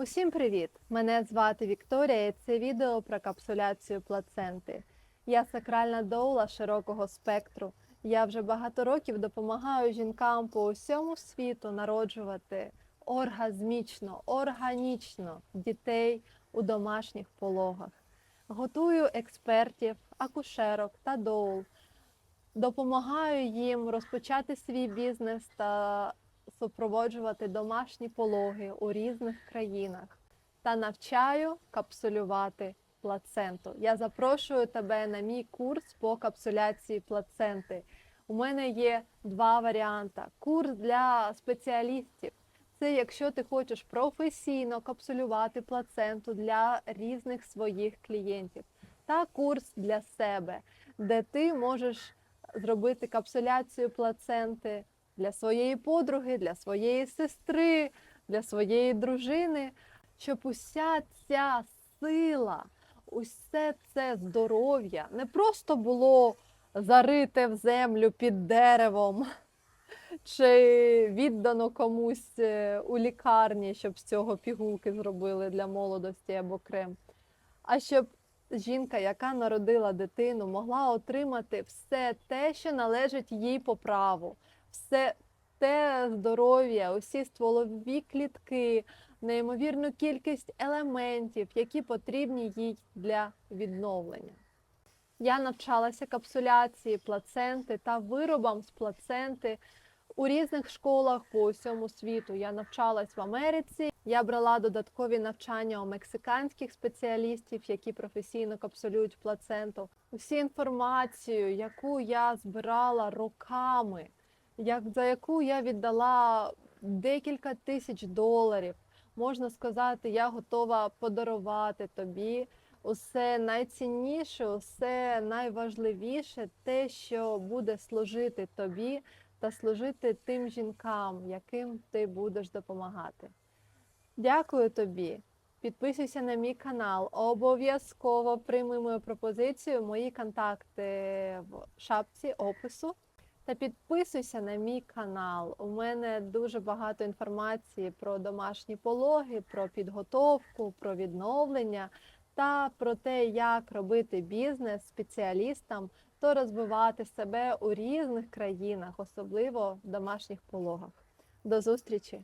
Усім привіт! Мене звати Вікторія і це відео про капсуляцію плаценти. Я сакральна доула широкого спектру. Я вже багато років допомагаю жінкам по усьому світу народжувати оргазмічно, органічно дітей у домашніх пологах. Готую експертів, акушерок та доул. Допомагаю їм розпочати свій бізнес та супроводжувати домашні пологи у різних країнах та навчаю капсулювати плаценту. Я запрошую тебе на мій курс по капсуляції плаценти. У мене є два варіанти: курс для спеціалістів. Це якщо ти хочеш професійно капсулювати плаценту для різних своїх клієнтів, та курс для себе, де ти можеш зробити капсуляцію плаценти для своєї подруги, для своєї сестри, для своєї дружини, щоб уся ця сила, усе це здоров'я не просто було зарите в землю під деревом, чи віддано комусь е, у лікарні, щоб з цього пігулки зробили для молодості або крем, а щоб жінка, яка народила дитину, могла отримати все те, що належить їй по праву все те здоров'я, усі стволові клітки, неймовірну кількість елементів, які потрібні їй для відновлення. Я навчалася капсуляції плаценти та виробам з плаценти у різних школах по усьому світу. Я навчалась в Америці. Я брала додаткові навчання у мексиканських спеціалістів, які професійно капсулюють плаценту. Усі інформацію, яку я збирала роками, як за яку я віддала декілька тисяч доларів. Можна сказати, я готова подарувати тобі усе найцінніше, усе найважливіше, те, що буде служити тобі та служити тим жінкам, яким ти будеш допомагати. Дякую тобі. Підписуйся на мій канал. Обов'язково прийми мою пропозицію, мої контакти в шапці опису. Та підписуйся на мій канал. У мене дуже багато інформації про домашні пологи, про підготовку, про відновлення та про те, як робити бізнес спеціалістам та розвивати себе у різних країнах, особливо в домашніх пологах. До зустрічі!